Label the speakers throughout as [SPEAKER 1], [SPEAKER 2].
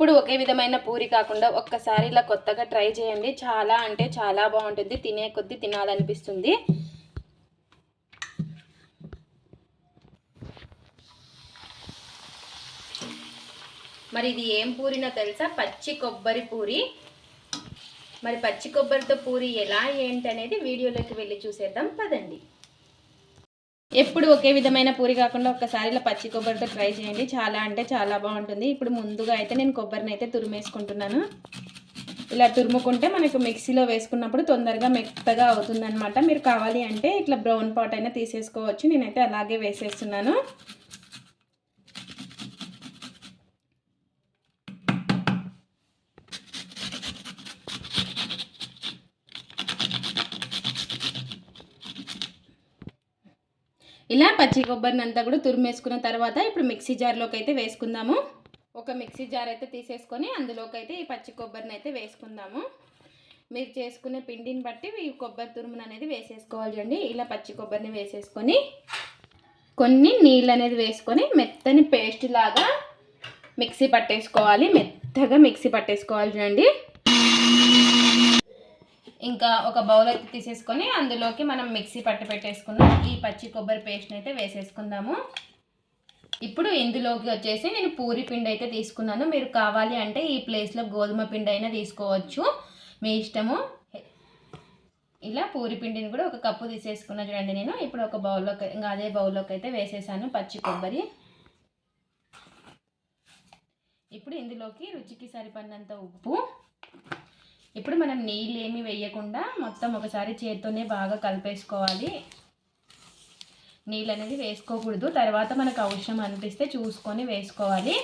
[SPEAKER 1] ఎప్పుడు ఒకే విధమైన పూరి కాకుండా ఒక్కసారి ఇలా కొత్తగా ట్రై చేయండి. చాలా అంటే చాలా బాగుంటుంది. తినే కొద్దీ తినాలనిపిస్తుంది. మరి ఇది ఏం పూరినో తెలుసా? పచ్చి కొబ్బరి పూరి. మరి పచ్చి కొబ్బరితో పూరి ఎలా ఏంటి అనేది వీడియోలోకి వెళ్ళి చూసేద్దాం. పదండి. ఎప్పుడు ఒకే విధమైన పూరి కాకుండా ఒకసారి ఇలా పచ్చి కొబ్బరితో ట్రై చేయండి. చాలా అంటే చాలా బాగుంటుంది. ఇప్పుడు ముందుగా అయితే నేను కొబ్బరిని అయితే తురిమేసుకుంటున్నాను. ఇలా తురుముకుంటే మనకు మిక్సీలో వేసుకున్నప్పుడు తొందరగా మెత్తగా అవుతుందనమాట మీరు కావాలి అంటే ఇట్లా బ్రౌన్ పాట్ అయినా తీసేసుకోవచ్చు. నేనైతే అలాగే వేసేస్తున్నాను. ఇలా పచ్చి కొబ్బరిని అంతా కూడా తురిమేసుకున్న తర్వాత ఇప్పుడు మిక్సీ జార్లోకి అయితే వేసుకుందాము. ఒక మిక్సీ జార్ అయితే తీసేసుకొని అందులోకి అయితే ఈ పచ్చి కొబ్బరిని అయితే వేసుకుందాము. మీరు చేసుకునే పిండిని బట్టి ఈ కొబ్బరి తురుమును అనేది వేసేసుకోవాలి చూడండి ఇలా పచ్చి కొబ్బరిని వేసేసుకొని కొన్ని నీళ్ళు అనేది వేసుకొని మెత్తని పేస్ట్ లాగా మిక్సీ పట్టేసుకోవాలి. మెత్తగా మిక్సీ పట్టేసుకోవాలి చూడండి ఇంకా ఒక బౌల్ అయితే తీసేసుకొని అందులోకి మనం మిక్సీ పట్టు పెట్టేసుకుందాం ఈ పచ్చి కొబ్బరి పేస్ట్ని అయితే వేసేసుకుందాము. ఇప్పుడు ఇందులోకి వచ్చేసి నేను పూరి పిండి అయితే తీసుకున్నాను. మీరు కావాలి అంటే ఈ ప్లేస్లో గోధుమ పిండి అయినా తీసుకోవచ్చు. మీ ఇష్టము. ఇలా పూరి పిండిని కూడా ఒక కప్పు తీసేసుకున్నా చూడండి నేను. ఇప్పుడు ఒక బౌల్లోకి ఇంకా అదే బౌల్లోకి అయితే వేసేసాను పచ్చి కొబ్బరి. ఇప్పుడు ఇందులోకి రుచికి సరిపడినంత ఉప్పు. ఇప్పుడు మనం నీళ్ళు ఏమి వేయకుండా మొత్తం ఒకసారి చేత్తోనే బాగా కలిపేసుకోవాలి. నీళ్ళు అనేది వేసుకోకూడదు. తర్వాత మనకు అవసరం అనిపిస్తే చూసుకొని వేసుకోవాలి.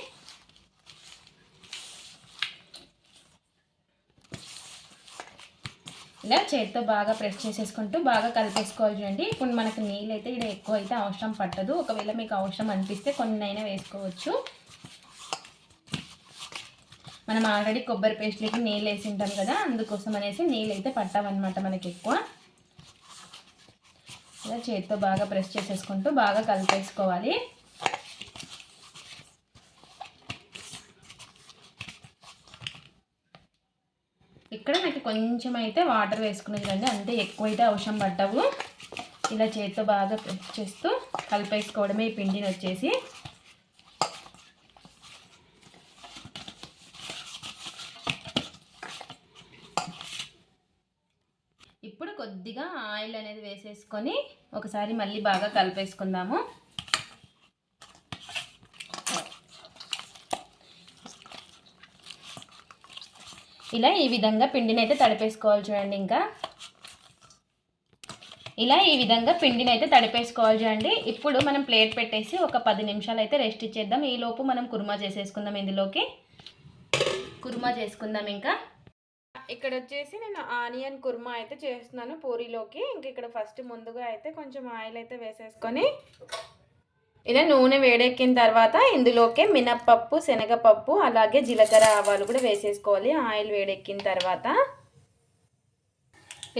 [SPEAKER 1] ఇలా చేత్తో బాగా ప్రెస్ చేసేసుకుంటూ బాగా కలిపేసుకోవాలి చూడండి. ఇప్పుడు మనకు నీళ్ళు అయితే ఇక్కడ ఎక్కువ అయితే అవసరం పట్టదు. ఒకవేళ మీకు అవసరం అనిపిస్తే కొన్నైనా వేసుకోవచ్చు. మనం ఆల్రెడీ కొబ్బరి పేస్ట్లోకి నీళ్ళు వేసి ఉంటాం కదా అందుకోసం అనేసి నీళ్ళు అయితే పట్టామన్నమాట మనకి ఎక్కువ. ఇలా చేతితో బాగా ప్రెస్ చేసేసుకుంటూ బాగా కలిపేసుకోవాలి. ఇక్కడ నాకు కొంచెం అయితే వాటర్ వేసుకునేది అండి అంతే ఎక్కువ అయితే అవసరం పడ్డవు ఇలా చేతితో బాగా ప్రెస్ చేస్తూ కలిపేసుకోవడమే ఈ పిండిని వచ్చేసి. ఇప్పుడు కొద్దిగా ఆయిల్ అనేది వేసేసుకొని ఒకసారి మళ్ళీ బాగా కలిపేసుకుందాము. ఇలా ఈ విధంగా పిండిని అయితే తడిపేసుకోవాలి చూడండి ఇంకా. ఇలా ఈ విధంగా పిండిని అయితే తడిపేసుకోవాలి చూడండి. ఇప్పుడు మనం ప్లేట్ పెట్టేసి ఒక పది నిమిషాలు అయితే రెస్ట్ ఇచ్చేద్దాం. ఈలోపు మనం కుర్మా చేసేసుకుందాం ఇందులోకి. కుర్మా చేసుకుందాం ఇంకా. ఇక్కడ వచ్చేసి నేను ఆనియన్ కుర్మా అయితే చేస్తున్నాను పూరీలోకి. ఇంక ఇక్కడ ఫస్ట్ ముందుగా అయితే కొంచెం ఆయిల్ అయితే వేసేసుకొని ఇలా నూనె వేడెక్కిన తర్వాత ఇందులోకి మినప్పప్పు శనగపప్పు అలాగే జీలకర్ర ఆవాలు కూడా వేసేసుకోవాలి. ఆయిల్ వేడెక్కిన తర్వాత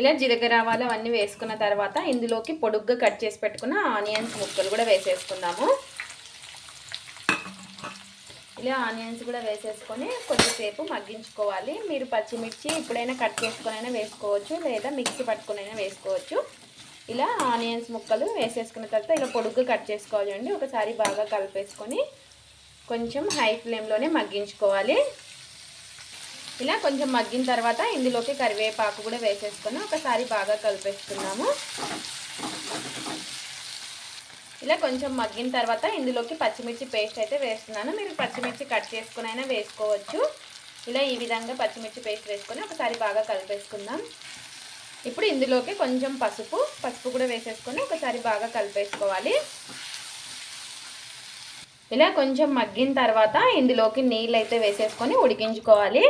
[SPEAKER 1] ఇలా జీలకర్ర ఆవాలు అవన్నీ వేసుకున్న తర్వాత ఇందులోకి పొడుగ్గా కట్ చేసి పెట్టుకున్న ఆనియన్స్ ముక్కలు కూడా వేసేసుకున్నాము ఇలా ఆనియన్స్ కూడా వేసేసుకొని కొద్దిసేపు మగ్గించుకోవాలి. మీరు పచ్చిమిర్చి ఇప్పుడైనా కట్ చేసుకునైనా వేసుకోవచ్చు లేదా మిక్సీ పట్టుకునైనా వేసుకోవచ్చు. ఇలా ఆనియన్స్ ముక్కలు వేసేసుకున్న తర్వాత ఇలా పొడుగ్గా కట్ చేసుకోవాలి అండి. ఒకసారి బాగా కలిపేసుకొని కొంచెం హై ఫ్లేమ్లోనే మగ్గించుకోవాలి. ఇలా కొంచెం మగ్గిన తర్వాత ఇందులోకి కరివేపాకు కూడా వేసేసుకొని ఒకసారి బాగా కలిపేసుకున్నాము ఇలా కొంచెం మగ్గిన తర్వాత ఇందులోకి పచ్చిమిర్చి పేస్ట్ అయితే వేస్తున్నాను. మీరు పచ్చిమిర్చి కట్ చేసుకుని అయినా వేసుకోవచ్చు. ఇలా ఈ విధంగా పచ్చిమిర్చి పేస్ట్ వేసుకొని ఒకసారి బాగా కలిపేసుకుందాం. ఇప్పుడు ఇందులోకి కొంచెం పసుపు పసుపు కూడా వేసేసుకొని ఒకసారి బాగా కలిపేసుకోవాలి. ఇలా కొంచెం మగ్గిన తర్వాత ఇందులోకి నీళ్ళు అయితే వేసేసుకొని ఉడికించుకోవాలి.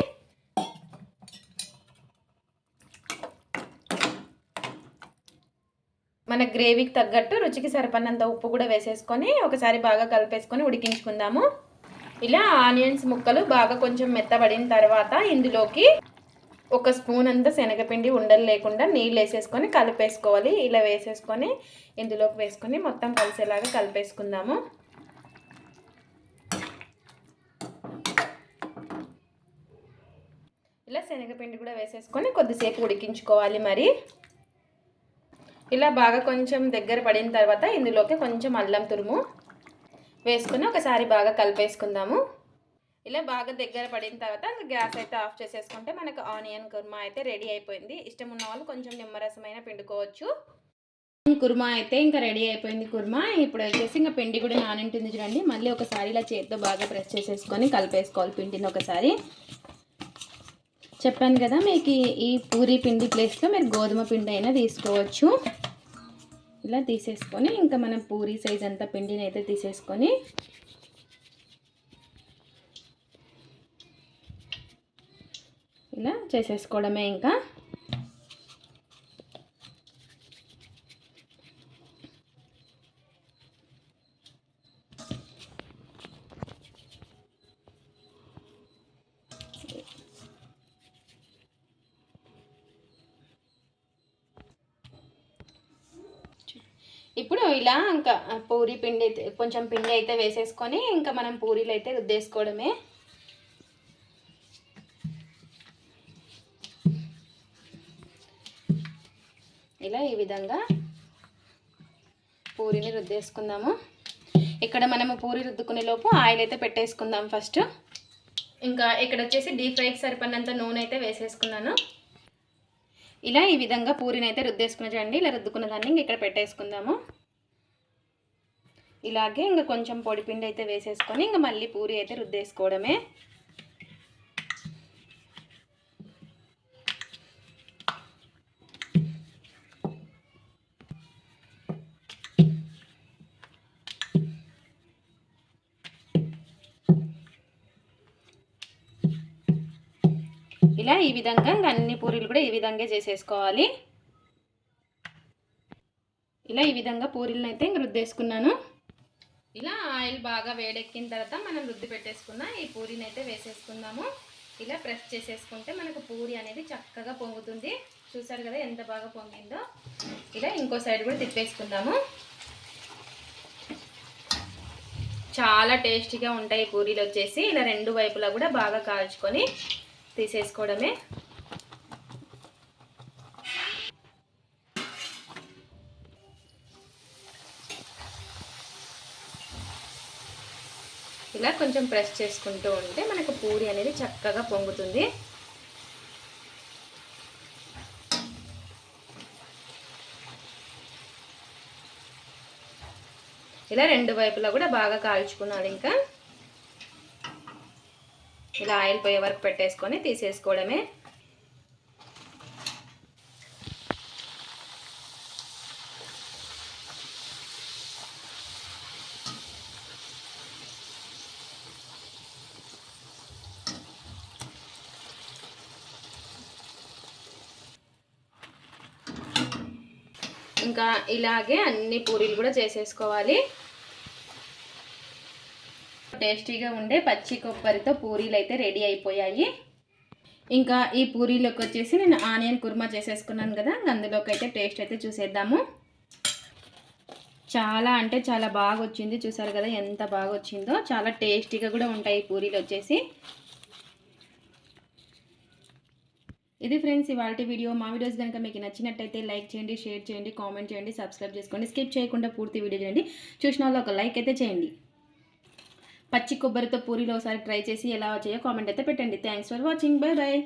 [SPEAKER 1] మన గ్రేవీకి తగ్గట్టు రుచికి సరిపడినంత ఉప్పు కూడా వేసేసుకొని ఒకసారి బాగా కలిపేసుకొని ఉడికించుకుందాము. ఇలా ఆనియన్స్ ముక్కలు బాగా కొంచెం మెత్తబడిన తర్వాత ఇందులోకి ఒక స్పూన్ అంతా శనగపిండి ఉండలు లేకుండా నీళ్ళు వేసేసుకొని కలిపేసుకోవాలి. ఇలా వేసేసుకొని ఇందులోకి వేసుకొని మొత్తం కలిసేలాగా కలిపేసుకుందాము. ఇలా శనగపిండి కూడా వేసేసుకొని కొద్దిసేపు ఉడికించుకోవాలి మరి. ఇలా బాగా కొంచెం దగ్గర పడిన తర్వాత ఇందులోకి కొంచెం అల్లం తురుము వేసుకుని ఒకసారి బాగా కలిపేసుకుందాము. ఇలా బాగా దగ్గర పడిన తర్వాత గ్యాస్ అయితే ఆఫ్ చేసేసుకుంటే మనకు ఆనియన్ కుర్మా అయితే రెడీ అయిపోయింది. ఇష్టం ఉన్న వాళ్ళు కొంచెం నిమ్మరసమైన పిండుకోవచ్చు. కుర్మా అయితే ఇంకా రెడీ అయిపోయింది కుర్మా. ఇప్పుడు వచ్చేసి ఇంకా పిండి కూడా నానింటుంది చూడండి. మళ్ళీ ఒకసారి ఇలా చేతితో బాగా ప్రెస్ చేసేసుకొని కలిపేసుకోవాలి పిండిని ఒకసారి. చెప్పాను కదా మీకు ఈ పూరి పిండి ప్లేస్లో మీరు గోధుమ పిండి అయినా తీసుకోవచ్చు. ఇలా తీసేసుకొని ఇంకా మనం పూరి సైజ్ అంతా పిండిని అయితే తీసేసుకొని ఇలా చేసేసుకోవడమే ఇంకా. ఇప్పుడు ఇలా ఇంకా పూరి పిండి అయితే కొంచెం పిండి అయితే వేసేసుకొని ఇంకా మనం పూరీలు అయితే రుద్దేసుకోవడమే. ఇలా ఈ విధంగా పూరిని రుద్దేసుకుందాము. ఇక్కడ మనము పూరి రుద్దుకునే లోపు ఆయిల్ అయితే పెట్టేసుకుందాం ఫస్ట్. ఇంకా ఇక్కడ వచ్చేసి డీప్ ఫ్రైకి సరిపడినంత నూనె అయితే వేసేసుకున్నాను. ఇలా ఈ విధంగా పూరిని అయితే రుద్దేసుకుని చూడండి ఇలా రుద్దుకున్న దాన్ని ఇంక ఇక్కడ పెట్టేసుకుందాము. ఇలాగే ఇంకా కొంచెం పొడిపిండి అయితే వేసేసుకొని ఇంకా మళ్ళీ పూరి అయితే రుద్దేసుకోవడమే. ఇలా ఈ విధంగా ఇంకా అన్ని పూరీలు కూడా ఈ విధంగా చేసేసుకోవాలి. ఇలా ఈ విధంగా పూరీలను అయితే రుద్దేసుకున్నాను. ఇలా ఆయిల్ బాగా వేడెక్కిన తర్వాత మనం రుద్ది పెట్టేసుకున్న ఈ పూరీని అయితే వేసేసుకుందాము. ఇలా ప్రెస్ చేసేసుకుంటే మనకు పూరి అనేది చక్కగా పొంగుతుంది. చూసారు కదా ఎంత బాగా పొంగిందో. ఇలా ఇంకో సైడ్ కూడా తిప్పేసుకుందాము. చాలా టేస్టీగా ఉంటాయి పూరీలు వచ్చేసి. ఇలా రెండు వైపులా కూడా బాగా కాల్చుకొని తీసేసుకోవడమే. ఇలా కొంచెం ప్రెస్ చేసుకుంటూ ఉంటే మనకు పూరి అనేది చక్కగా పొంగుతుంది. ఇలా రెండు వైపులా కూడా బాగా కాల్చుకున్నాడు ఇంకా. ఇలా ఆయిల్ పోయే వరకు పెట్టేసుకొని తీసేసుకోవడమే. ఇంకా ఇలాగే అన్ని పూరీలు కూడా చేసేసుకోవాలి. టేస్టీగా ఉండే పచ్చి కొబ్బరితో పూరీలు అయితే రెడీ అయిపోయాయి. ఇంకా ఈ పూరీలోకి వచ్చేసి నేను ఆనియన్ కుర్మా చేసేసుకున్నాను కదా అందులోకి అయితే టేస్ట్ అయితే చూసేద్దాము. చాలా అంటే చాలా బాగా వచ్చింది చూసారు కదా ఎంత బాగా వచ్చిందో. చాలా టేస్టీగా కూడా ఉంటాయి పూరీలు వచ్చేసి. ఇది ఫ్రెండ్స్ ఇవాళ వీడియో. మా వీడియోస్ కనుక మీకు నచ్చినట్టయితే లైక్ చేయండి షేర్ చేయండి కామెంట్ చేయండి సబ్స్క్రైబ్ చేసుకోండి. స్కిప్ చేయకుండా పూర్తి వీడియో చేయండి చూసిన వాళ్ళు ఒక లైక్ అయితే చేయండి. పచ్చి కొబ్బరితో పూరీలో ఒకసారి ట్రై చేసి ఎలా వచ్చాయో కామెంట్ అయితే పెట్టండి. Thanks for watching bye bye